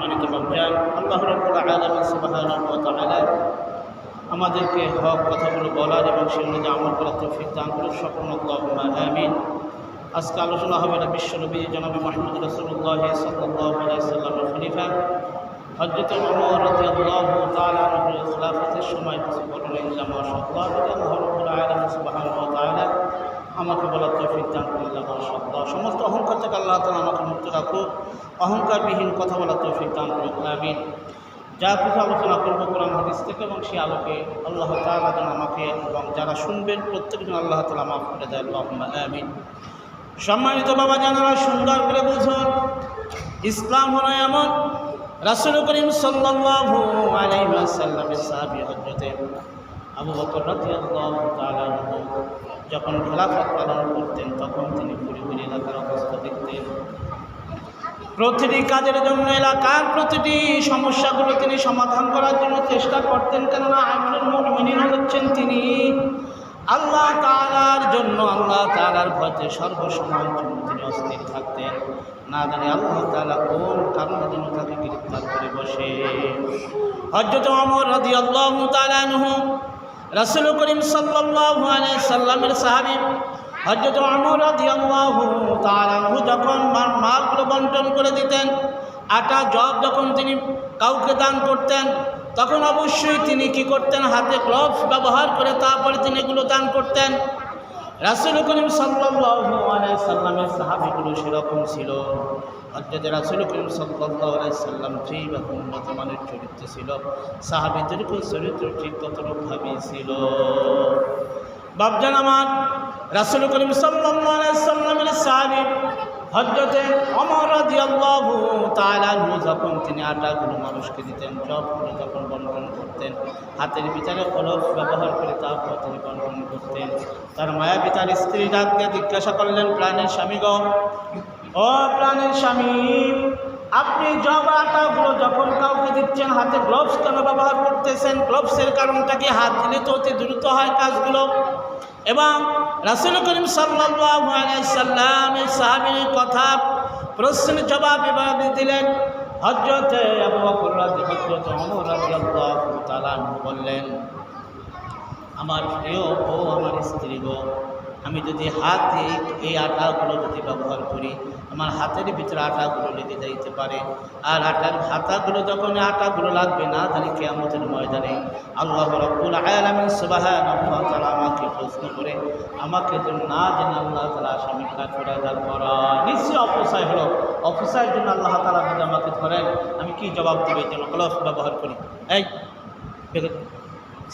সম্মানিত বাবজান আল্লাহ রব্বুল আলামিন সুবহানাহু ওয়া তাআলা আমাদেরকে হক কথাগুলো বলার এবং সে অনুযায়ী আমল করার তৌফিক দান করুন সকল আল্লাহুম্মা আমিন। আজকে আলোচনা হবে না বিশ্বনবী জনাবি মোহাম্মদ রাসূলুল্লাহ সাল্লাল্লাহু আলাইহি সাল্লামের খলিফা। হযরত ওমর রাদিয়াল্লাহু তাআলা আনহুর খিলাফতের সময় কিছু ঘটনা ইল্লা মাশাআল্লাহ যদি আল্লাহ রব্বুল আলামিন সুবহানাহু ওয়া তাআলা আমাকে বলার তৌফিক দান করুন মাশাআল্লাহ সমস্ত অহংকার থেকে আল্লাহ তাআলা আমাকে মুক্ত রাখুক। অহংকারবিহীন কথা বলার তৌফিক দান করুন, আমিন। যা কিছু আলোচনা করব কোরআন, হাদিস থেকে এবং সে আলোকে আল্লাহ তাআলা যেন আমাকে এবং যারা শুনবেন, প্রত্যেকজন আল্লাহ তাআলা মাফ করে দেয় আল্লাহ আমিন। সম্মানিত বাবা জানারা, সুন্দর করে বুঝুন ইসলাম হলো এমন রাসুল করিম হযরতে আবু বকর রাদিয়াল্লাহু তাআলা যখন খেলাফত পালন করতেন, তখন তিনি ঘুরে এলাকার অবস্থা দেখতেন। প্রতিটি কাজের জন্য এলাকার প্রতিটি সমস্যাগুলো তিনি সমাধান করার জন্য চেষ্টা করতেন। কেননা আমিরুল মুমিনিন হচ্ছেন তিনি আল্লাহ তাআলার জন্য, আল্লাহ তাআলার ভয়তে সর্বসময়ের জন্য তিনি অস্থির থাকতেন। না জানি আল্লাহ তাআলা কোন কারণে যেন তাকে গ্রেফতার করে বসে। হজরত অমর রাদি আল্লাহ তালানহু রাসুল করিম সাল্লামের সাহাবি হজরত আমর তারাহু যখন মাল- মালগুলো বন্টন করে দিতেন, আটা জব যখন তিনি কাউকে দান করতেন, তখন অবশ্যই তিনি কি করতেন? হাতে গ্লোভস ব্যবহার করে তারপরে তিনি এগুলো দান করতেন। রাসুল করিম সাল্লামের সাহাবিগুলো সেরকম ছিল। অর্থাৎ রাসুল করিম সাল্লাম যেইরকম উন্নত মানের চরিত্র ছিল সাহাবিদেরকে চরিত্র ঠিক ততরূপভাবেই ছিল। বাবজান আমার রাসুল করিম সাল্লামের সাহাবী হজরতে অমর রাদিয়াল্লাহু তাআলা যখন তিনি আটাগুলো মানুষকে দিতেন সবগুলো যখন বন্টন করতেন, হাতের বিচারে কলস ব্যবহার করে তারপর তিনি বন্টন করতেন। তার মায়া পিতার স্ত্রী ডাকতে জিজ্ঞাসা করলেন, প্রাণের স্বামীগণ ও প্রাণের স্বামী, আপনি জব আটাগুলো যখন কাউকে দিচ্ছেন, হাতে গ্লোভস কেন ব্যবহার করতেছেন? গ্লোভসের কারণটা কি হাত দিলে তো অতি দ্রুত হয় কাজগুলো? এবং রাসুল করিম সাল্লামের সাহাবীর কথা প্রশ্ন জবাব এভাবে দিলেন। হজরত বললেন, আমার প্রিয় বউ, আমার স্ত্রী গো, আমি যদি হাত এই আটাগুলো যদি ব্যবহার করি, আমার হাতের ভিতরে আটাগুলো লেগে যাইতে পারে। আর আটার হাতাগুলো যখন আটাগুলো লাগবে না জানি কেয়ামতের ময়দানে আল্লাহ রব্বুল ওয়া তাআলা আমাকে প্রশ্ন করে, আমাকে তো না জেনে আল্লাহ তালা আসামির কাজ করে করা নিশ্চয়ই অপচয় হলো। অপচয়ের জন্য আল্লাহ তালা যদি আমাকে ধরেন। আমি কি জবাব দেবে যেন কলস ব্যবহার করি। এই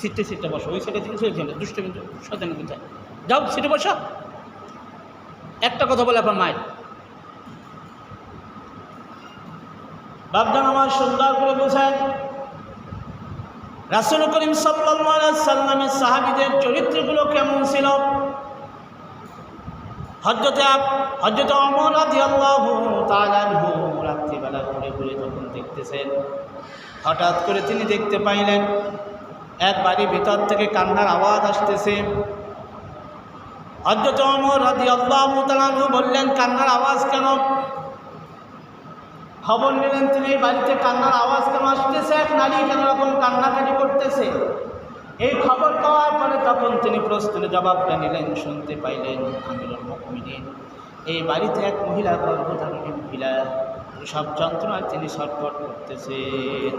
সিটে সিটে বসো। ওই সাইডে থেকে চলে দুষ্ট কিন্তু সতেন কোথায় যাও, সিটে বসো। একটা কথা বলে আপনার মায়ের। বাবজান আমার সুন্দর করে বোঝেন রাসুল করিম সাল্লামের সাহাবিদের চরিত্রগুলো কেমন ছিল? হজরতে হজরত অমর আল্লাহ রাত্রিবেলা ঘুরে ঘুরে যখন দেখতেছেন, হঠাৎ করে তিনি দেখতে পাইলেন, এক বাড়ির ভিতর থেকে কান্নার আওয়াজ আসতেছে। হজরত অমর রাজি আল্লাহ বললেন, কান্নার আওয়াজ কেন? খবর নিলেন তিনি বাড়িতে কান্নার আওয়াজ কেন আসতেছে? এক নারী কেন রকম কান্নাকাটি করতেছে? এই খবর পাওয়ার পরে তখন তিনি প্রশ্নের জবাবটা নিলেন, শুনতে পাইলেন আমিরুল মুমিনিন। এই বাড়িতে এক মহিলা, গর্ভধারণী মহিলা। সব যন্ত্রণায় তিনি ছটফট করতেছেন।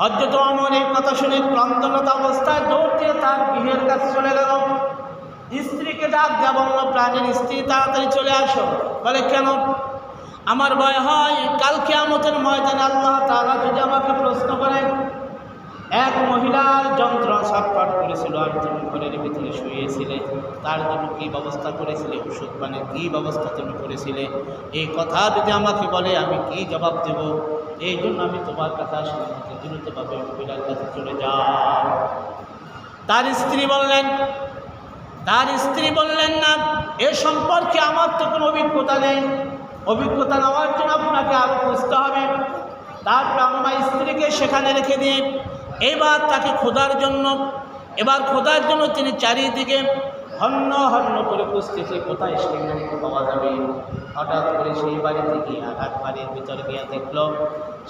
হজরত অমর এই কথা শুনে ক্লান্তনত অবস্থায় দৌড় দিয়ে তার গৃহের কাছে চলে গেল। স্ত্রীকে ডাক দেওয়া প্রাণের স্ত্রী, তাড়াতাড়ি চলে আসো। বলে, কেন? আমার ভয় হয় কালকে আমতের ময়দানে আল্লাহ তারা যদি আমাকে প্রশ্ন করেন, এক মহিলার যন্ত্র ছটফট করেছিল আর তুমি ঘরের ভিতরে শুয়েছিলে, তার জন্য কী ব্যবস্থা করেছিলে, ওষুধ পানের কী ব্যবস্থা তুমি করেছিলে, এই কথা যদি আমাকে বলে, আমি কি জবাব দেব? এই জন্য আমি তোমার কথা শুনতে দ্রুতভাবে মহিলার কাছে চলে যাও। তার স্ত্রী বললেন, তার স্ত্রী বললেন না, এ সম্পর্কে আমার তো কোনো অভিজ্ঞতা নেই। অভিজ্ঞতা নেওয়ার জন্য আপনাকে আরও খুঁজতে হবে। তারপর আমার স্ত্রীকে সেখানে রেখে দিয়ে এবার তাকে খোদার জন্য, এবার খোদার জন্য তিনি চারিদিকে হন্য হন্য করে খুঁজতেছে কোথায় লোককে পাওয়া যাবে। হঠাৎ করে সেই বাড়িতে গিয়ে এক বাড়ির ভিতর গিয়ে দেখল,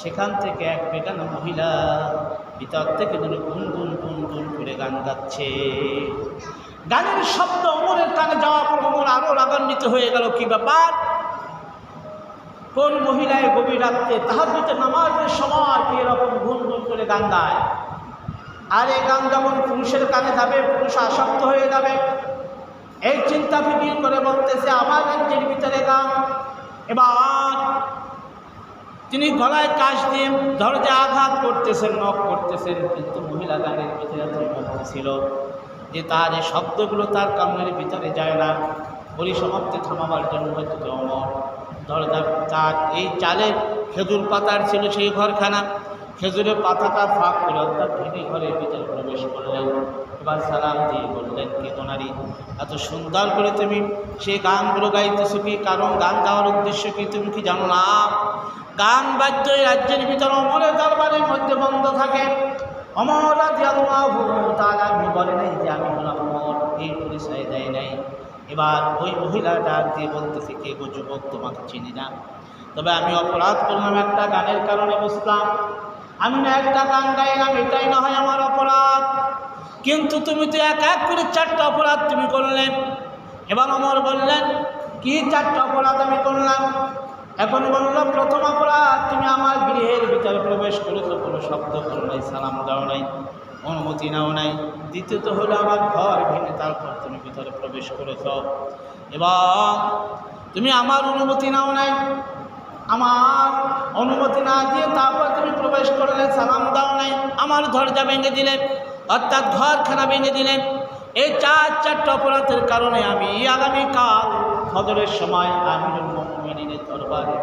সেখান থেকে এক বেগানা মহিলা ভিতর থেকে যেন গুন গুন করে গান গাচ্ছে। গানের শব্দ অমরের কানে যাওয়ার পর অমর আরও রাগান্বিত হয়ে গেল, কি ব্যাপার? কোন মহিলায় গভীর রাত্রে তাহার দিতে নামাজের সময় এরকম গুন গুন করে গান গায়? আর এই গান যখন পুরুষের কানে যাবে, পুরুষ আসক্ত হয়ে যাবে। এই চিন্তা ফিকির করে বলতেছে, আমার রাজ্যের ভিতরে গান। এবার তিনি গলায় কাশ দিয়ে দরজা আঘাত করতেছেন, নখ করতেছেন, কিন্তু মহিলা গানের ভিতরে ছিল যে তার এই শব্দগুলো তার কামনের ভিতরে যায় না। পরিসমাপ্তি থামাবার জন্য হয়তো অমর দরজা তার এই চালের খেজুর পাতার ছিল সেই ঘরখানা। খেজুরের পাতাটা ফাঁক করে অর্থাৎ ভেঙে ঘরের ভিতরে প্রবেশ করলেন। এবার সালাম দিয়ে বললেন, কে কোনারি এত সুন্দর করে তুমি সেই গানগুলো গাইতেছো কি? কারণ গান গাওয়ার উদ্দেশ্য কি? তুমি কি জানো না? গান বাদ্য এই রাজ্যের ভিতরে অমরের দরবারের মধ্যে বন্ধ থাকে। অমর রাজি এবার ওই মহিলাটা দিয়ে বলতেছে, কে গো যুবক, তোমাকে চিনি না? তবে আমি অপরাধ করলাম একটা গানের কারণে বুঝলাম। আমি না একটা গান গাইলাম, এটাই না হয় আমার অপরাধ। কিন্তু তুমি তো এক এক করে চারটা অপরাধ তুমি করলে। এবার অমর বললেন, কি চারটা অপরাধ আমি করলাম? এখন বলল, প্রথম অপরাধ, তুমি আমার গৃহের ভিতরে প্রবেশ করেছ, কোনো শব্দ করো নাই, সালাম দাও নাই। অনুমতি নাও নাই। দ্বিতীয়ত হলো আমার ঘর ভেঙে তারপর তুমি ভিতরে প্রবেশ করেছ। এবং তুমি আমার অনুমতি নাও নাই। আমার অনুমতি না দিয়ে তারপর তুমি প্রবেশ করলে সালাম দাও নাই। আমার দরজা ভেঙে দিলেন অর্থাৎ ঘরখানা ভেঙে দিলেন এই চার, চারটা অপরাধের কারণে আমি আগামীকাল ফজরের সময় আমিরুল মুমিনের দরবারে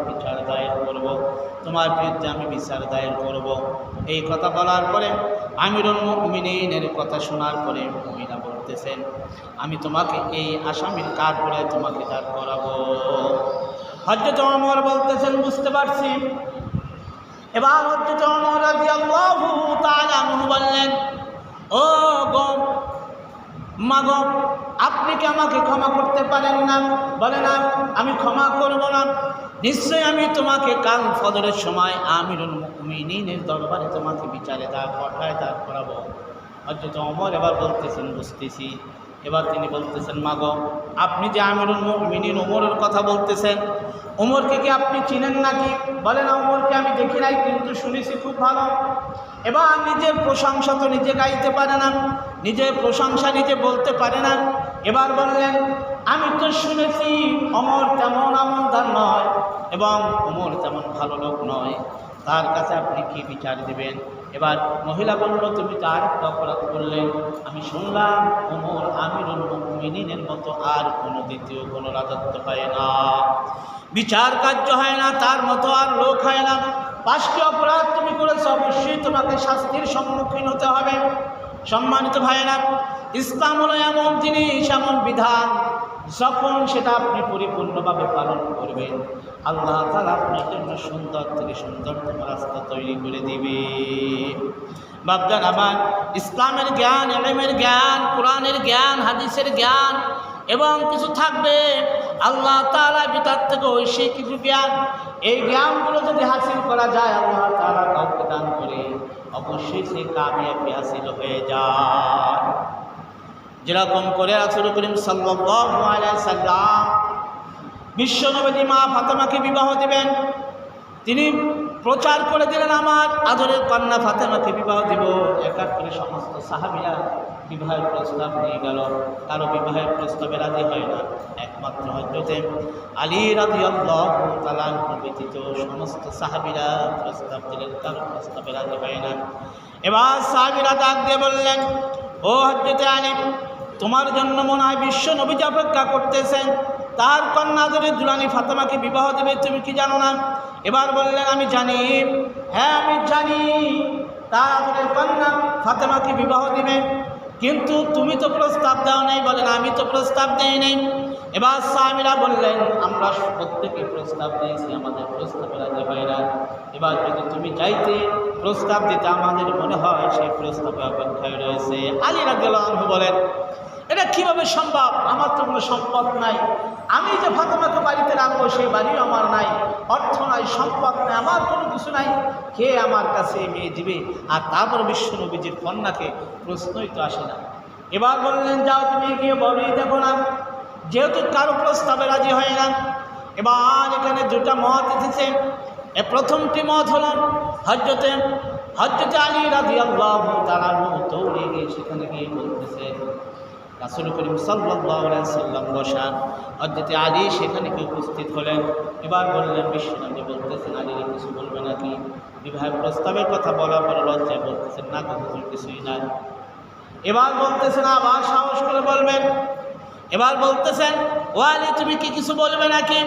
তোমার বিরুদ্ধে আমি বিচার দায়ের করব। এই কথা বলার পরে আমিরুল মুমিনের কথা শোনার পরে মহিলা বলতেছেন, আমি তোমাকে এই আসামির কাঠ করে তোমাকে দাঁড় করাবো। হজরত অমর বলতেছেন, বুঝতে পারছি। এবার হজরত অমর বললেন, ও গো মাগ, আপনি কি আমাকে ক্ষমা করতে পারেন না? বলে না, আমি ক্ষমা করব না। নিশ্চয়ই আমি তোমাকে কাল ফজরের সময় আমিরুল মুমিনিনের দরবারে তোমাকে বিচারে দাঁড় পাঠায় দাঁড় করাবো। হজরত অমর এবার বলতেছেন, বুঝতেছি। এবার তিনি বলতেছেন, মাগ, আপনি যে আমিরুল মুমিনিন ওমরের কথা বলতেছেন, ওমরকে কি আপনি চিনেন নাকি? বলে না, ওমরকে আমি দেখি নাই, কিন্তু শুনেছি খুব ভালো। এবার নিজের প্রশংসা তো নিজে গাইতে পারে না, নিজের প্রশংসা নিজে বলতে পারে না। এবার বললেন, আমি তো শুনেছি অমর তেমন আমলদার নয় এবং অমর তেমন ভালো লোক নয়। তার কাছে আপনি কি বিচার দেবেন? এবার মহিলা বলল, তুমি তো আরেকটা অপরাধ করলে? আমি শুনলাম ওমর আমিরুল মুমিনিনের মতো আর কোনো দ্বিতীয় কোনো রাজত্ব হয় না। বিচার কার্য হয় না, তার মতো আর লোক হয় না। পাঁচটি অপরাধ তুমি করেছ, অবশ্যই তোমাকে শাস্তির সম্মুখীন হতে হবে। সম্মানিত ভাইয়েরা, ইসলাম হলো এমন জিনিস, এমন বিধান, যখন সেটা আপনি পরিপূর্ণভাবে পালন করবেন। আল্লাহ তালা আপনার জন্য সুন্দর থেকে সুন্দরতম রাস্তা তৈরি করে দিবে। বাবদান আমার, ইসলামের জ্ঞান, এলেমের জ্ঞান, কোরআনের জ্ঞান, হাদিসের জ্ঞান এবং কিছু থাকবে, আল্লাহ তালা ভিতর থেকে ঐশী কিছু জ্ঞান। এই জ্ঞানগুলো যদি হাসিল করা যায়, আল্লাহ তালা কাউকে দান করে অবশ্যই সে কামিয়াবি হাসিল হয়ে যায়। যেরকম করে রাসুল করিম সাল্লাম বিশ্বনবী মা ফাতেমাকে বিবাহ দিবেন। তিনি প্রচার করে দিলেন আমার আদরের কন্যা ফাতেমাকে বিবাহ দিব। এক এক করে সমস্ত সাহাবিরা বিবাহের প্রস্তাব নিয়ে গেল। কারও বিবাহের প্রস্তাবে রাজি হয় না। একমাত্র হজরতে আলী রাজি আল্লাহ ব্যতীত সমস্ত সাহাবিরা প্রস্তাব দিলেন, কারও প্রস্তাবে রাজি হয় না। এবার সাহাবিরা ডাক দিয়ে বললেন, ও হজরতে আলী, তোমার জন্য মনে হয় বিশ্ব নবীজ অপেক্ষা করতেছেন। তার কন্যা ধরে দুলানি ফাতেমাকে বিবাহ দেবে, তুমি কি জানো না? এবার বললেন, আমি জানি। হ্যাঁ আমি জানি। তার কন্যা ফাতেমাকে বিবাহ দিবে। কিন্তু তুমি তো প্রস্তাব দাও নাই বলেন আমি তো প্রস্তাব দেই নাই। এবার স্বামীরা বললেন, আমরা প্রত্যেকে প্রস্তাব দিয়েছি, আমাদের প্রস্তাবে রাজি না। এবার যদি তুমি চাইতে প্রস্তাব দিতে আমাদের মনে হয়, সেই প্রস্তাবে অপেক্ষায় রয়েছে। আলী রাজ্য বলেন এটা কীভাবে সম্ভব? আমার তো কোনো সম্পদ নাই। আমি যে ফাতেমাকে বাড়িতে রাখব, সেই বাড়িও আমার নাই। অর্থ নাই, সম্পদ নাই, আমার কোনো কিছু নাই। কে আমার কাছে মেয়ে দিবে? আর তারপর বিশ্বনবীজির কন্যাকে প্রশ্নই তো আসে না। এবার বললেন, যাও তুমি গিয়ে বলেই দেখো না। যেহেতু কারও প্রস্তাবে রাজি হয় না, এবার এখানে দুটা মত এসেছে। এ প্রথমটি মত হল হজরতে হজরতে আলী রাজি আল্লাহ তারা দৌড়ে গিয়ে সেখানে গিয়ে বলতেছে রাসুল করিম সাল্লাম বসান হজরতে আলী সেখানে কি উপস্থিত হলেন? এবার বললেন বিশ্বনন্দী বলতেছেন, আলী কিছু বলবে নাকি? বিবাহের প্রস্তাবের কথা বলার পর লজ্জায় বলতেছেন, না হুজুর, কিছুই নাই। এবার বলতেছেন, আবার সাহস করে বলবেন। এবার বলতেছেন, ও আলী, তুমি কি কিছু বলবে নাকি?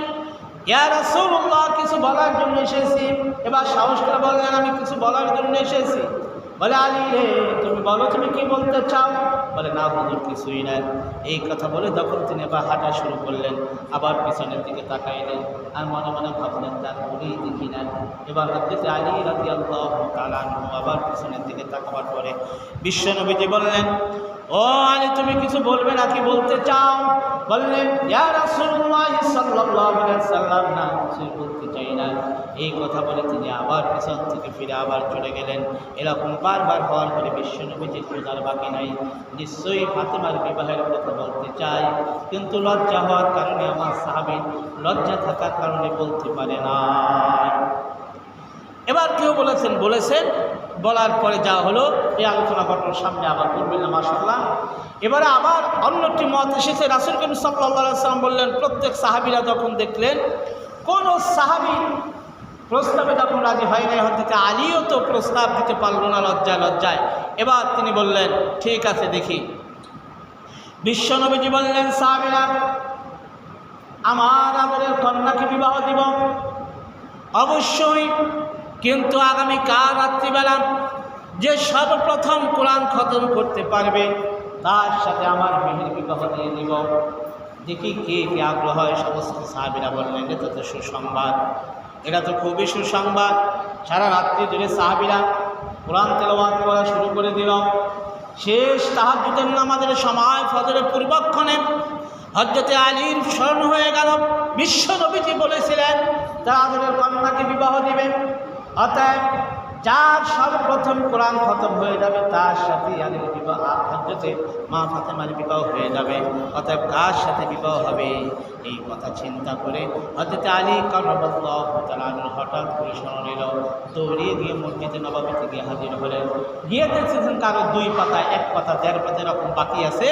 কিছু বলার জন্য এসেছি। এবার সাহস করে বললেন, আমি কিছু বলার জন্য এসেছি। বলে, আলী রে, তুমি বলো, তুমি কি বলতে চাও? বলে, না হুজুর, কিছুই নাই। এই কথা বলে তখন তিনি আবার হাঁটা শুরু করলেন, আবার পিছনের দিকে তাকাইলেন আর মনে মনে ভাবলেন, তার বলেই দেখি না। এবার হচ্ছে আলী রাজি আল্লাহ আবার পিছনের দিকে তাকাবার পরে বিশ্বনবীজি বললেন, ও আলী, তুমি কিছু বলবে নাকি? বলতে চাও? বললেন না বলতে না এই কথা বলে তিনি আবার পিছন থেকে ফিরে আবার চলে গেলেন। এরকম বারবার হওয়ার পরে বিশ্বনবীজির খোঁজার বাকি নাই। নিশ্চয়ই ফাতেমার বিবাহের কথা বলতে চাই কিন্তু লজ্জা হওয়ার কারণে আমার সাহাবী লজ্জা থাকার কারণে বলতে পারে না। এবার কেউ বলেছেন বলেছেন, বলার পরে যা হলো, এই আলোচনা ঘটনার সামনে আবার করবেন না মাসাল্লাহ এবারে আবার অন্যটি মত এসেছে। রাসুল করিম সাল্লা সাল্লাম বললেন, প্রত্যেক সাহাবিরা যখন দেখলেন কোন সাহাবি প্রস্তাবে যখন রাজি হয় নাই। হতে আলীও তো প্রস্তাব দিতে পারল না লজ্জায় লজ্জায়। এবার তিনি বললেন, ঠিক আছে, দেখি। বিশ্বনবীজি বললেন, সাহাবিরা, আমার আমাদের কন্যাকে বিবাহ দিব। অবশ্যই, কিন্তু আগামী কাল রাত্রিবেলা যে সর্বপ্রথম কোরআন খতম করতে পারবে, তার সাথে আমার মেহের বিবাহ দিয়ে দিব। দেখি কে কে আগ্রহ হয়, সমস্ত সাহাবিরা বললেন এটা তো সুসংবাদ, এটা তো খুবই সুসংবাদ। সারা রাত্রি ধরে সাহাবিরা কোরআন তেলাওয়াত করা শুরু করে দিল। শেষ তাহাজুদের নামাজের সময় ফজরের পূর্বক্ষণে হজরতে আলীর স্মরণ হয়ে গেল। বিশ্ব নবীজি বলেছিলেন, তারা কন্যাকে বিবাহ দিবেন। অতএব যার সর্বপ্রথম কোরআন খতম হয়ে যাবে, তার সাথে আলীর বিবাহ হজরতে মা ফাতেমার বিবাহ হয়ে যাবে। অতএব কার সাথে বিবাহ হবে? এই কথা চিন্তা করে হজরতে আলী তালানুর হঠাৎ করে স্মরণ এলো দৌড়িয়ে গিয়ে মসজিদে নবাবিতে গিয়ে হাজির হলেন। গিয়ে দেখতেছেন কারও দুই পাতা, এক পাতা, দেড় পাতা এরকম বাকি আছে।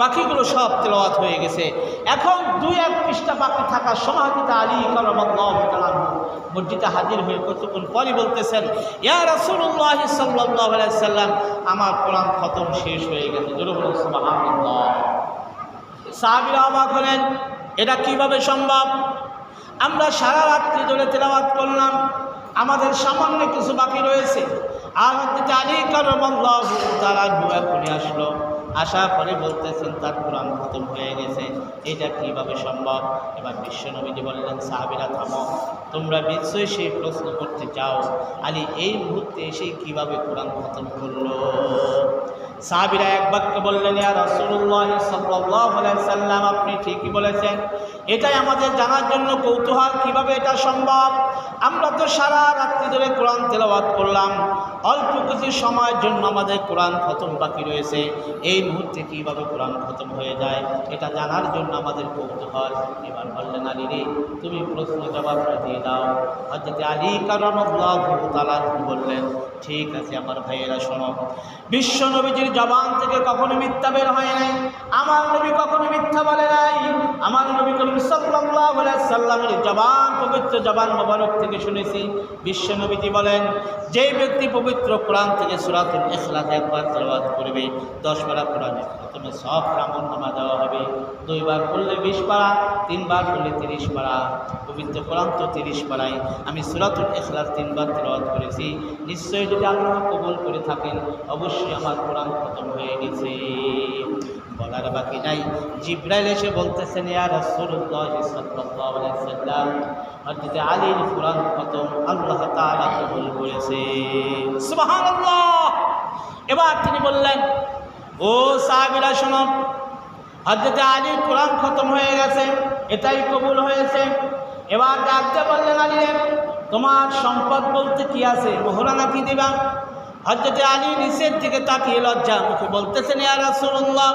বাকিগুলো সব তেলাওয়াত হয়ে গেছে। এখন দুই এক পৃষ্ঠা বাকি থাকার সময় হজরতে আলী তালানু মসজিদে হাজির হয়ে কতক্ষণ পরই বলতেছেন, ইয়া রাসূলুল্লাহ সাল্লাল্লাহু আলাইহি সাল্লাম, আমার কোরআন খতম শেষ হয়ে গেছে। বলুন অবাক হলেন, এটা কীভাবে সম্ভব? আমরা সারা রাত্রি ধরে তেলাওয়াত করলাম, আমাদের সামান্য কিছু বাকি রয়েছে। আর হচ্ছে আলী করমাল্লাহ তারা এখনই আসলো। আসার পরে বলতেছেন, তার কোরআন খতম হয়ে গেছে। এটা কীভাবে সম্ভব? এবার বিশ্বনবীজি বললেন, সাহাবিরা, থামো। তোমরা নিশ্চয়ই সেই প্রশ্ন করতে চাও। আলী, এই মুহূর্তে এসে কীভাবে কোরআন খতম করল? সাহাবিরা এক বাক্য বললেন, ইয়া রাসূলুল্লাহ সাল্লাম, আপনি ঠিকই বলেছেন। এটাই আমাদের জানার জন্য কৌতূহল কীভাবে এটা সম্ভব? আমরা তো সারা রাত্রি ধরে কোরআন তেলাওয়াত করলাম। অল্প কিছু সময়ের জন্য আমাদের কোরআন খতম বাকি রয়েছে। এই মুহূর্তে কীভাবে কোরআন খতম হয়ে যায়, এটা জানার জন্য আমাদের কৌতূহল। এবার বললেন আলী রে, তুমি প্রশ্ন জবাবটা দিয়ে দাও। হজরত আলী কারণ বললেন ঠিক আছে, আমার ভাইয়েরা শোনো। বিশ্ব নবীজির জবান থেকে কখনো মিথ্যা বের হয় নাই। আমার নবী কখনো মিথ্যা বলে নাই। আমার নবী করিম সাল্লামের জবান, পবিত্র জবান মোবারক থেকে শুনেছি। বিশ্ব নবীজি বলেন, যেই ব্যক্তি পবিত্র কোরআন থেকে সুরাতুল ইসলাম একবার তেলাওয়াত করবে, দশ পারা কোরআনে প্রথমে সব ব্রাহ্মণ নামা দেওয়া হবে। দুইবার করলে বিশ পারা, তিনবার করলে তিরিশ পারা, পবিত্র কোরআন তো তিরিশ পারায় আমি সুরাতুল ইখলাস তিনবার তেলাওয়াত করেছি। নিশ্চয়ই যদি আল্লাহ কবুল করে থাকেন, অবশ্যই আমার কোরআন খতম হয়ে গেছে। বলার বাকি নাই। জিব্রাইল এসে বলতেছেন, ইয়া রাসূলুল্লাহ সাল্লাম আলীর কোরআন খতম, আল্লাহ তাআলা কবুল করেছে। এবার তিনি বললেন ও সাহাবিরা, শোনো। হজরতে আলী কোরআন খতম হয়ে গেছে, এটাই কবুল হয়েছে। এবার ডাকতে বললেন আলী তোমার সম্পদ বলতে কি আছে? মোহরানা কি দিবা? হজরতে আলী নিচের দিকে তাকিয়ে লজ্জা মুখে বলতেছেন, ইয়া রাসূলুল্লাহ,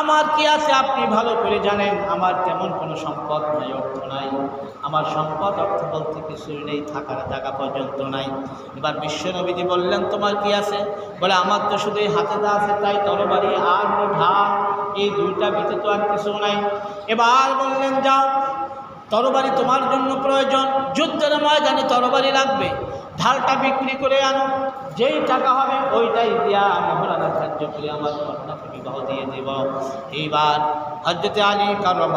আমার কি আছে আপনি ভালো করে জানেন? আমার তেমন কোনো সম্পদ নাই, অর্থ নাই। আমার সম্পদ অর্থ বলতে কিছুই নেই, থাকার জায়গা পর্যন্ত নাই। এবার বিশ্বনবীজি বললেন, তোমার কি আছে? বলে, আমার তো শুধু এই হাতে যা আছে তাই, তরবারি আর ঢাল এই দুইটা ভিতরে তো আর কিছু নাই। এবার বললেন যাও তরবারি তোমার জন্য প্রয়োজন। যুদ্ধের ময়দানে তরবারি লাগবে। ঢালটা বিক্রি করে আনো। যেই টাকা হবে, ওইটাই দিয়া মহলানা করে। আমার কন্যাকে বিবাহ দিয়ে দেব। এইবার হজরতে আলী কারণ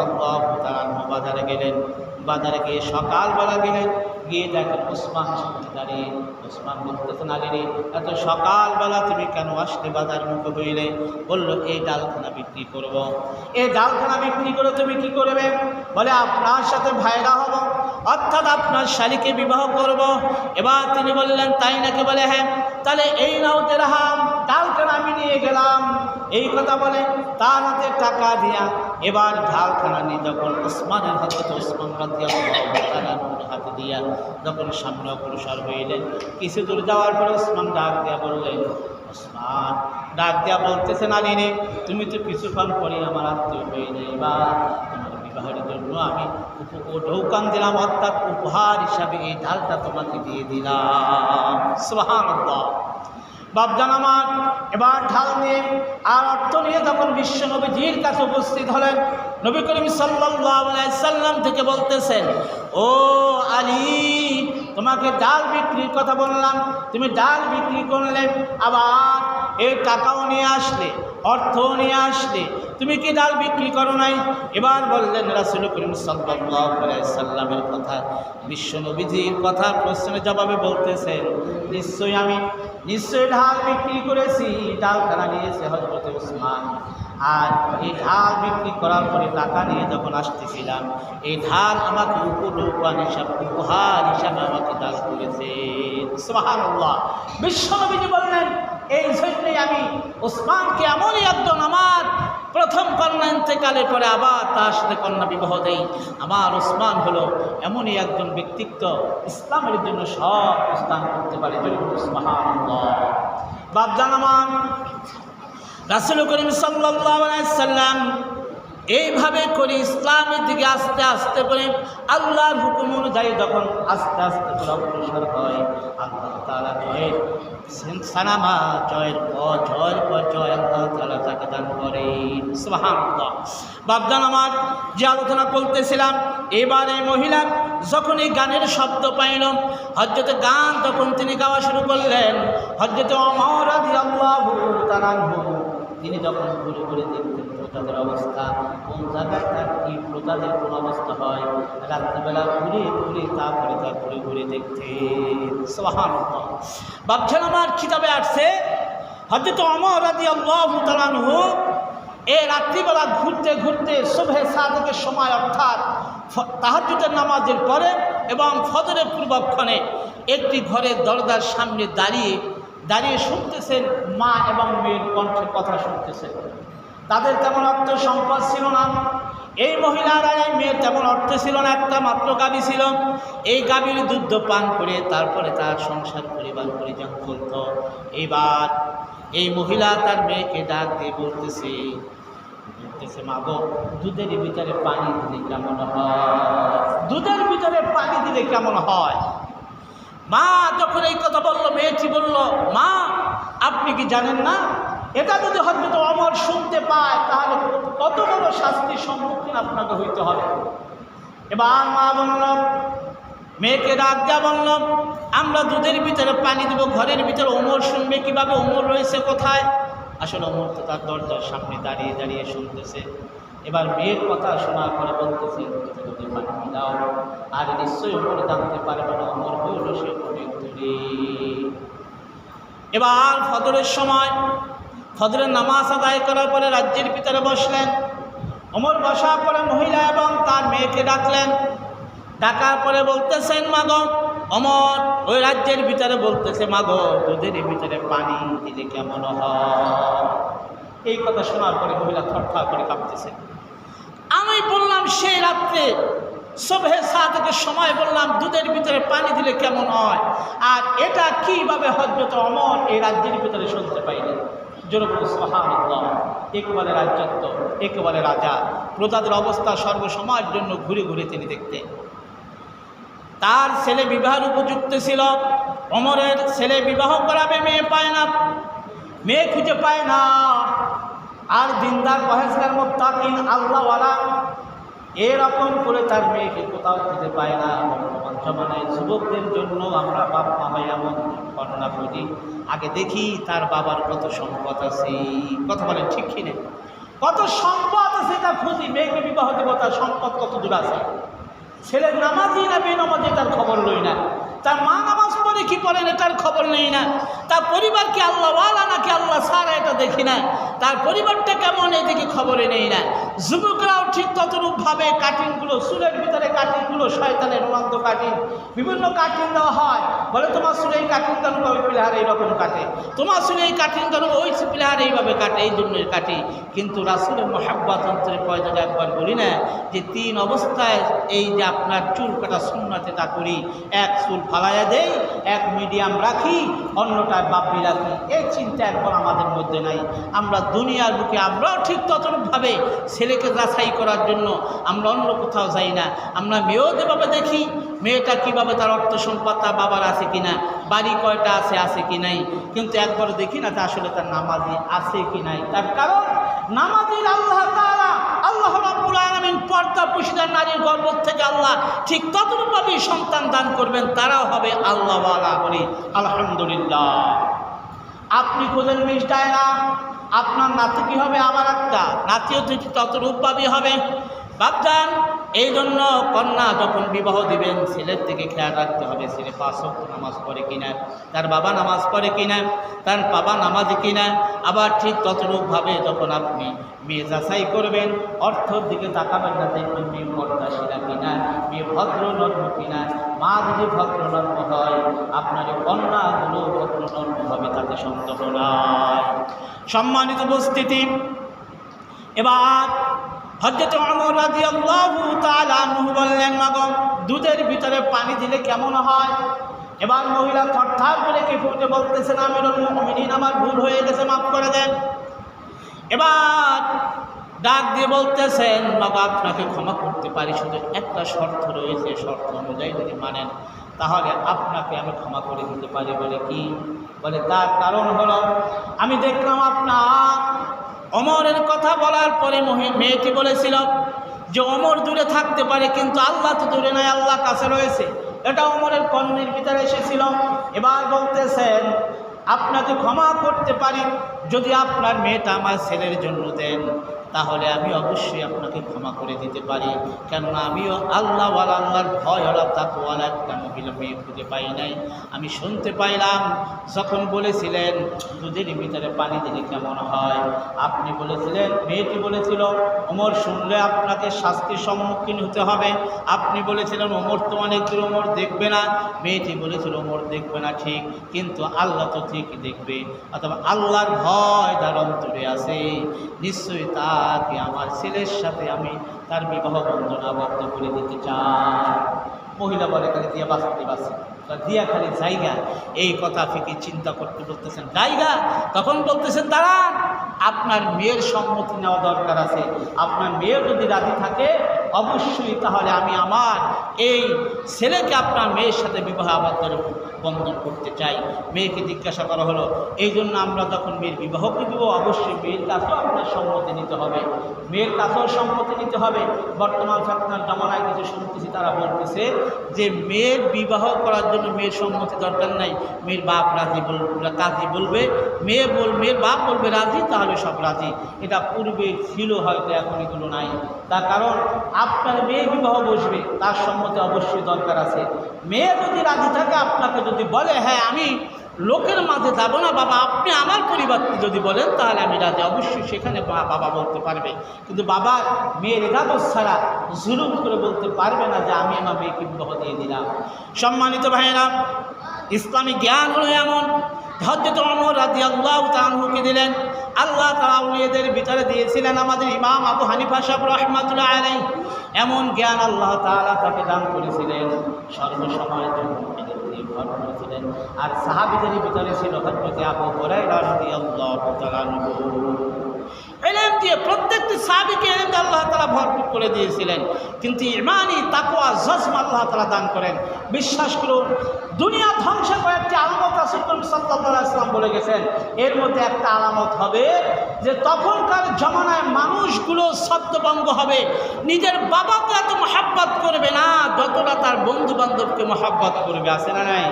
বাজারে গেলেন। বাজারে গিয়ে সকালবেলা গেলেন। গিয়ে দেখেন ওসমান সামনে দাঁড়িয়ে। ওসমান বলতেছেন আলী এত সকালবেলা তুমি কেন আসলে বাজার মুখে হইলে বলল এই ডালখানা বিক্রি করব। এই ডালখানা বিক্রি করে তুমি কি করবে? বলে, আপনার সাথে ভাইরা হব। অর্থাৎ আপনার শালিকে বিবাহ করব। এবার তিনি বললেন, তাই নাকি? বলে হ্যাঁ তাহলে এই নাও দেড়হাম, ডালখানা আমি নিয়ে গেলাম। এই কথা বলে তার হাতে টাকা দিয়া এবার ঢালখানা নিয়ে যখন ওসমানের হাতে ওসমান হাতে দিয়া যখন সামনে অগ্রসর হইলেন, কিছু দূর যাওয়ার পরে ওসমান ডাক দিয়া বললেন, ওসমান, ডাক দিয়া বলতেছেন আলী রে তুমি তো কিছুক্ষণ পরে আমার আত্মীয় হয়ে যাই বিবাহের জন্য আমি ঢৌকান দিলাম, অর্থাৎ উপহার হিসাবে এই ঢালটা তোমাকে দিয়ে দিলাম। সোহান বাপজান আমার, এবার ঢাল নিয়ে আর অর্থ নিয়ে তখন বিশ্ব নবীজির কাছে উপস্থিত হলেন। নবী করিম সাল্লাম থেকে বলতেছেন, ও আলী, তোমাকে ডাল বিক্রির কথা বললাম। তুমি ডাল বিক্রি করলে আবার এই টাকাও নিয়ে আসলে। অর্থও নিয়ে আসলে। তুমি কি ডাল বিক্রি করো নাই? এবার বললেন রাসুল করিম সাল্লামের কথা। বিশ্ব নবীজির কথা প্রশ্নের জবাবে বলতেছেন, নিশ্চয়ই আমি, নিশ্চয়ই ঢাল বিক্রি করেছি। ডাল খানা নিয়েছে হজরত উসমান আর এই ঢাল বিক্রি করার পরে টাকা নিয়ে যখন আসতেছিলাম, এই ঢাল আমাকে উপরূপান হিসাবে, উপহার হিসাবে আমাকে দান করেছে। সুবহানাল্লাহ। বিশ্বনবীজি বললেন এই জন্যই আমি ওসমানকে এমনই একজন আমার প্রথম কন্যা ইন্তেকালে পরে আবার তার সাথে কন্যা বিবাহ দেই। আমার ওসমান হলো এমনই একজন ব্যক্তিত্ব, ইসলামের জন্য সব ইসলাম করতে পারে বাবজান আমার, রাসুল করিম সাল্লাম এইভাবে করে ইসলামের দিকে আস্তে আস্তে করে আল্লাহর হুকুম অনুযায়ী যখন আস্তে আস্তে করে অগ্রসর হয়, আল্লাহ তালা জয়ের সানামা জয়ের পর জয়ের পর জয় আল্লাহ তালা তাকে দান করে। বাবদান আমার, যে আলোচনা করতেছিলাম, এবার এই মহিলা যখন এই গানের শব্দ পাইল হজরতে গান তখন তিনি গাওয়া শুরু করলেন। হজরতে অমর আদি আল্লাহ তিনি যখন ঘুরে ঘুরে দেখতেন প্রজাদের অবস্থা, কোন জায়গায় তার কি প্রজাদের কোন অবস্থা হয়? রাত্রিবেলা ঘুরে ঘুরে তারপরে তার ঘুরে ঘুরে সোহান ভাবছেন আমার খিতাবে আসছে? হজরত অমর আদি আল্লাহ এ রাত্রিবেলা ঘুরতে ঘুরতে শোভে সাধকের সময় অর্থাৎ তাহাজুদের নামাজের পরে এবং ফজরের পূর্বক্ষণে একটি ঘরের দরজার সামনে দাঁড়িয়ে দাঁড়িয়ে শুনতেছেন মা এবং মেয়ের কণ্ঠের কথা শুনতেছেন। তাদের তেমন অর্থ সম্পদ ছিল না। এই মহিলারা, এই মেয়ের তেমন অর্থ ছিল না, একটা মাত্র গাবি ছিল। এই গাবির দুধ পান করে তারপরে তার সংসার পরিবার পরিজন চলত। এইবার এই মহিলা তার মেয়েকে ডাক দিয়ে বলতেছে বলতেছে, মা গো, দুধের ভিতরে পানি দিলে কেমন হয়? দুধের ভিতরে পানি দিলে কেমন হয়? মা যখন এই কথা বলল, মেয়েটি বলল, মা, আপনি কি জানেন না এটা যদি হয়তো অমর শুনতে পায়, তাহলে কত বড় শাস্তির সম্মুখীন আপনাকে হইতে হবে। এবার মা বলল, মেয়েকে ডাক দেওয়া বলল, আমরা দুধের ভিতরে পানি দেবো, ঘরের ভিতরে ওমর শুনবে কীভাবে ওমর রয়েছে কোথায়? আসলে ওমর তো তার দরজার সামনে দাঁড়িয়ে দাঁড়িয়ে শুনতেছে। এবার মেয়ের কথা শোনার পরে বলতেছে যদি পানি দাও। আর নিশ্চয়ই ওমর জানতে পারবে না, ওমর হইল সে এবার ফদরের সময় ফদরের নামাজ আদায় করার পরে রাজ্যের ভিতরে বসলেন। অমর বসার পরে মহিলা এবং তার মেয়েকে ডাকলেন। ডাকার পরে বলতেছেন, মাগো অমর ওই রাজ্যের ভিতরে বলতেছে, মাগো, দুধের ভিতরে পানি দিলে কেমন এই কথা শোনার পরে মহিলা থরথর করে কাঁপতেছে। আমি বললাম, সেই রাত্রে সবহে সাদকে সময় বললাম, দুধের ভিতরে পানি দিলে কেমন হয়? আর এটা কীভাবে হজরত অমর এই রাজ্যের ভিতরে শুনতে পাইনি একবারে রাজত্ব, একবারে রাজা। প্রজাদের অবস্থা সর্বসময়ের জন্য ঘুরে ঘুরে তিনি দেখতেন। তার ছেলে বিবাহের উপযুক্ত ছিল। অমরের ছেলে বিবাহ করাবে মেয়ে পায় না। মেয়ে খুঁজে পায় না। আর দিনদার বহেসকার মোত্তাকিন, আল্লাহওয়ালা এরকম করে তার মেয়েকে কোথাও খুঁজে পায় না। বর্তমান জমানায় যুবকদের জন্য আমরা বাপ মা হয় এমন ঘটনা বুঝি আগে দেখি তার বাবার কত সম্পদ আছে। কথা বলেন ঠিক কিনে? কত সম্পদ আছে তা খুঁজি। মেয়েকে বিবাহ দেবতার সম্পদ কত দূর আছে? ছেলের নামাজি না বেনামাজি তার খবর লই না। তার মা নামাজ পড়ে কি করেন এটার খবর নেই না। তার পরিবারকে আল্লাহওয়ালা নাকি আল্লাহ সারা এটা দেখি না। তার পরিবারটা কেমন এদিকে খবরে নেই না। যুবকরাও ঠিক ততরূপভাবে কাটিংগুলো, চুলের ভিতরে কাটিংগুলো, শয়তানের রোনান্ত কাটিং। বিভিন্ন কাটিং দেওয়া হয়। বলে, তোমার চুলে এই কাটিং কেন ওই প্লেয়ার এইরকম কাটে। তোমার চুলে এই কাটিং কেন ওই প্লেয়ার এইভাবে কাটে, এই জন্যই কাটি। কিন্তু রাসুলের মহাব্বাত অন্তরে পয়দাটা একবার বলি না যে, তিন অবস্থায় এই যে আপনার চুল কাটা সুন্নাতে তা করি, এক চুল ফালাইয়া দেই, এক মিডিয়াম রাখি অন্যটায় বাপি রাখি। এই চিন্তা একবার আমাদের মধ্যে নাই। আমরা দুনিয়ার বুকে, আমরাও ঠিক ততরূপভাবে ছেলেকে যাচাই করার জন্য আমরা অন্য কোথাও যাই না। আমরা মেয়েও যেভাবে দেখি, মেয়েটা কীভাবে তার অর্থ সম্পদ, তার বাবার আছে কি না, বাড়ি কয়টা আছে আছে কি নাই। কিন্তু একবার দেখি না তা আসলে তার নামাজি আছে কি নাই। তার কারণ, নামাজির আল্লাহ তাআলা আল্লাহ রাব্বুল আলামিন পর্দা পুশিদার নারীর গর্ব থেকে আল্লাহ ঠিক ততরূপভাবেই সন্তান দান করবেন তারাও হবে আল্লাহ বলি, আলহামদুলিল্লাহ। আপনি খোঁজেন মিষ্টায় না আপনার নাতি কি হবে? আবার একটা। নাতিও ততরূপভাবেই হবে বাপজান এই জন্য কন্যা যখন বিবাহ দিবেন, ছেলের দিকে খেয়াল রাখতে হবে, ছেলে পাঁচ নামাজ পড়ে কিনা, তার বাবা নামাজ পড়ে কিনা, তার বাবা নামাজ কিনা, আবার ঠিক ততরূপভাবে যখন আপনি মেয়ে যাচাই করবেন, অর্থর দিকে তাকাবেন না দেখবেন মেয়ে পর্দাশীলা কিনা, মেয়ে ভদ্র নর্ম কিনা, মা যদি ভদ্র নর্ম হয়, আপনার কন্যাগুলো ভদ্র নর্ম হবে তাতে সন্দেহ নয় সম্মানিত উপস্থিতি, এবার দুধের ভিতরে পানি দিলে কেমন হয়? এবার মহিলা থরথার করে কেঁপে উঠে বলতেছেন আমিরুল মুমিনিন, আমার ভুল হয়ে গেছে, মাফ করে দেন। এবার ডাক দিয়ে বলতেছেন বাবা আপনাকে ক্ষমা করতে পারি, শুধু একটা শর্ত রয়েছে, শর্ত অনুযায়ী যদি মানেন, তাহলে আপনাকে আমি ক্ষমা করে দিতে পারি। বলে কি? বলে, তার কারণ হলো, আমি দেখলাম আপনার অমরের কথা বলার পরে মেয়েটি বলেছিল যে অমর দূরে থাকতে পারে, কিন্তু আল্লাহ তো দূরে নয় আল্লাহ কাছে রয়েছে। এটা অমরের কর্মের ভিতরে এসেছিল। এবার বলতেছেন, আপনাকে ক্ষমা করতে পারি যদি আপনার মেয়েটা আমার ছেলের জন্য দেন। তাহলে আমি অবশ্যই আপনাকে ক্ষমা করে দিতে পারি। কেননা আমিও আল্লাহ আল্লাহর ভয় ভয়ওয়ালা তাকওয়ালা একটা মহিলা মেয়ে খুঁজে পাই নাই। আমি শুনতে পাইলাম, যখন বলেছিলেন, দুধের ভিতরে পানি দিলে কেমন হয়? আপনি বলেছিলেন, মেয়েটি বলেছিল, ওমর শুনলে আপনাকে শাস্তির সম্মুখীন হতে হবে। আপনি বলেছিলেন, ওমর তো অনেক দূর, ওমর দেখবে না। মেয়েটি বলেছিল, ওমর দেখবে না ঠিক, কিন্তু আল্লাহ তো ঠিকই দেখবে। অথবা, আল্লাহর ভয় তার অন্তরে আছে। নিশ্চয়ই তাকে আমার ছেলের সাথে আমি তার বিবাহ বন্ধন আবদ্ধ করে দিতে চাই। মহিলা বলে, খালি দিয়া বাঁচতে বাঁচে দিয়া খালি জায়গা, এই কথা থেকে চিন্তা করতে বলতেছেন। জায়গা? তখন বলতেছেন, দাঁড়ান, আপনার মেয়ের সম্মতি নেওয়া দরকার আছে। আপনার মেয়ে যদি রাজি থাকে, অবশ্যই তাহলে আমি আমার এই ছেলেকে আপনার মেয়ের সাথে বিবাহ আবদ্ধ বন্ধন করতে চাই। মেয়েকে জিজ্ঞাসা করা হলো, এই জন্য আমরা যখন মেয়ের বিবাহকে দিব, অবশ্যই মেয়ের কাছেও আপনার সম্মতি নিতে হবে। মেয়ের কাছেও সম্মতি নিতে হবে। বর্তমান ছাত্রার জমানায় কিছু শুনতেছি, তারা বলতেছে যে মেয়ের বিবাহ করার জন্য মেয়ের সম্মতি দরকার নাই। মেয়ের বাপ রাজি বলবে কাজী বলবে। মেয়ে বল, মেয়ের বাপ বলবে রাজি, তাহলে সব রাজি। এটা পূর্বে ছিল হয়তো, এখন এগুলো নাই। তার কারণ, আপনার মেয়ে বিবাহ বসবে, তার সম্মতি অবশ্যই দরকার আছে। মেয়ে যদি রাজি থাকে, আপনাকে যদি বলে হ্যাঁ আমি লোকের মাঝে যাব না, বাবা, আপনি আমার পরিবারকে যদি বলেন, তাহলে আমি রাজি। অবশ্যই সেখানে বাবা বলতে পারবে। কিন্তু বাবা, মেয়ের একাদশ ছাড়া জুলুম করে বলতে পারবে না যে, আমি আমার মেয়েকে বিবাহ দিয়ে দিলাম। সম্মানিত ভাইয়েরা, ইসলামী জ্ঞান হলো এমন। হজরত অমর রাজি আল্লাহ তানহুকে দিলেন। আল্লাহ তালা উলিয়াদের ভিতরে দিয়েছিলেন আমাদের ইমাম আবু হানিফা সাহেব রহমাতুল্লাহ আলাই এমন জ্ঞান আল্লাহ তাআলা তাকে দান করেছিলেন সর্বসময় জন্য। নির্ভর করেছিলেন আর সাহাবিদের ভিতরে ছিল হজরত আবু হুরায়রা রাদিয়াল্লাহু তাআলা এলেম দিয়ে প্রত্যেকটি সাহাবিকে এলেম আল্লাহ তালা ভরপুর করে দিয়েছিলেন। কিন্তু ইমানই তাকোয়া জজম আল্লাহ তালা দান করেন। বিশ্বাস করুন, দুনিয়া ধ্বংস আলামত রাসুল বলে গেছেন, এর মধ্যে একটা আলামত হবে যে তখনকার জমানায় মানুষগুলো শব্দভঙ্গ হবে। নিজের বাবাকে এত মহাব্বত করবে না, যতটা তার বন্ধু বান্ধবকে মহাব্বত করবে, আছে না নাই?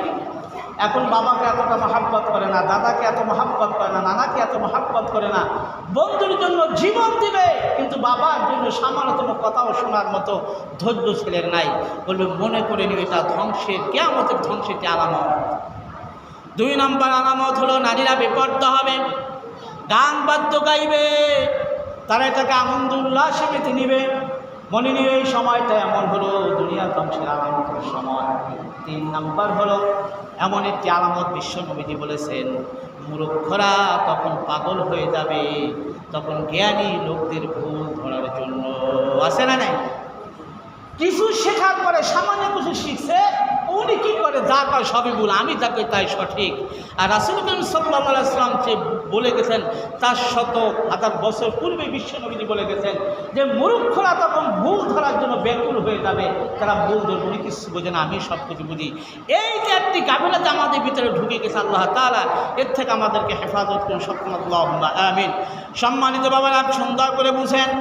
এখন বাবাকে এতটা মহাব্বত করে না, দাদাকে এত মহাব্বত করে না, নানাকে এত মহাব্বত করে না। বন্ধুর জন্য জীবন দিবে, কিন্তু বাবার জন্য সামান্যতম কথাও শোনার মতো ধৈর্য ছেলের নাই। বলবে, মনে করে নিও, এটা ধ্বংসের, কেয়ামতের ধ্বংসের আলামত। দুই নম্বর আলামত হলো নারীরা বিপর্দ হবে। গান বাদ্য গাইবে তারা এটাকে আনন্দ উল্লাসে মেতে নিবে। মনে নিয়ে এই সময়টা এমন হলো দুনিয়া ধ্বংসের আলামতের সময়। তিন নাম্বার হলো, এমন একটি আলামত বিশ্ব নবীজি বলেছেন, মূর্খরা তখন পাগল হয়ে যাবে, তখন জ্ঞানী লোকদের ভুল ধরার জন্য। আছে না নাই? কিছু শেখার পরে সামান্য কিছু শিখছে যা সবই ভুল। আমি তাকে তাই সঠিক। আর রাসুল করিম সাল্লাহ আসলাম যে বলে গেছেন, তার শত হাজার বছর পূর্বে বিশ্বনবীজি বলে গেছেন যে, মূর্খরা তখন ভুল ধরার জন্য ব্যাকুল হয়ে যাবে। তারা ভুল ধরবে কিছু বোঝে না, আমি সব কিছু বুঝি। এই যে একটি গাফিলাতে আমাদের ভিতরে ঢুকে গেছে আল্লাহ তালা এর থেকে আমাদেরকে হেফাজত করুন। সপ্তাহ আমিন। সম্মানিত বাবারা, আপনি সুন্দর করে বুঝেন।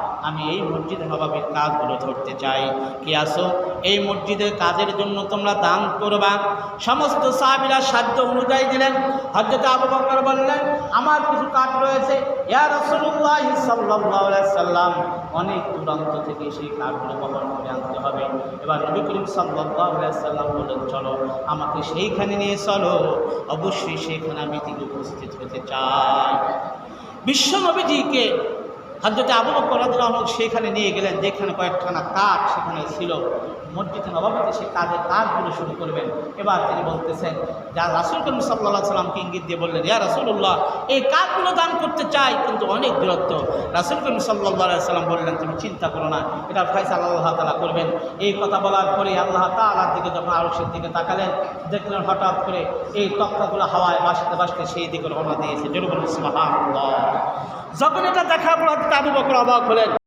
আমি এই মসজিদে নবাবের কাজগুলো ধরতে চাই। কি আসো? এই মসজিদের কাজের জন্য তোমরা দান করবা। সমস্ত সাহাবিরা সাধ্য অনুযায়ী দিলেন। হজরত আবু বকর বললেন, আমার কিছু কাজ রয়েছে। ইয়া সাল্লাল্লাহু সাল্লাম, অনেক দূরান্ত থেকে সেই কাজগুলো বহন করে আনতে হবে। এবার নবী করিম সাল্লাম বললেন, চলো, আমাকে সেইখানে নিয়ে চলো। অবশ্যই সেইখানে আমি তিনি উপস্থিত হতে চাই। বিশ্ব নবীজিকে হাজরতে আবু বকর সেখানে নিয়ে গেলেন যেখানে কয়েকখানা কাঠ সেখানে ছিল। মসজিদে নবাবিতে সে কাজের কাজগুলো শুরু করবেন। এবার তিনি বলতেছেন, যা রাসুল করিম সাল্লাহ সাল্লামকে ইঙ্গিত দিয়ে বললেন, ইয়া রাসুল্লাহ এই কাজগুলো দান করতে চাই, কিন্তু অনেক দূরত্ব রাসুল করিম সাল্লাহ সাল্লাম বললেন, তুমি চিন্তা করো না, এটা ফাইসাল আল্লাহ তালা করবেন। এই কথা বলার পরে আল্লাহ তালার দিকে যখন আরশের দিকে তাকালেন, দেখলেন হঠাৎ করে এই তক্তাগুলো হাওয়ায় বাসতে বাসতে সেই দিকে রওনা দিয়েছে। জরুবুল যখন এটা দেখা পর আবু বকর অবাক হলেন।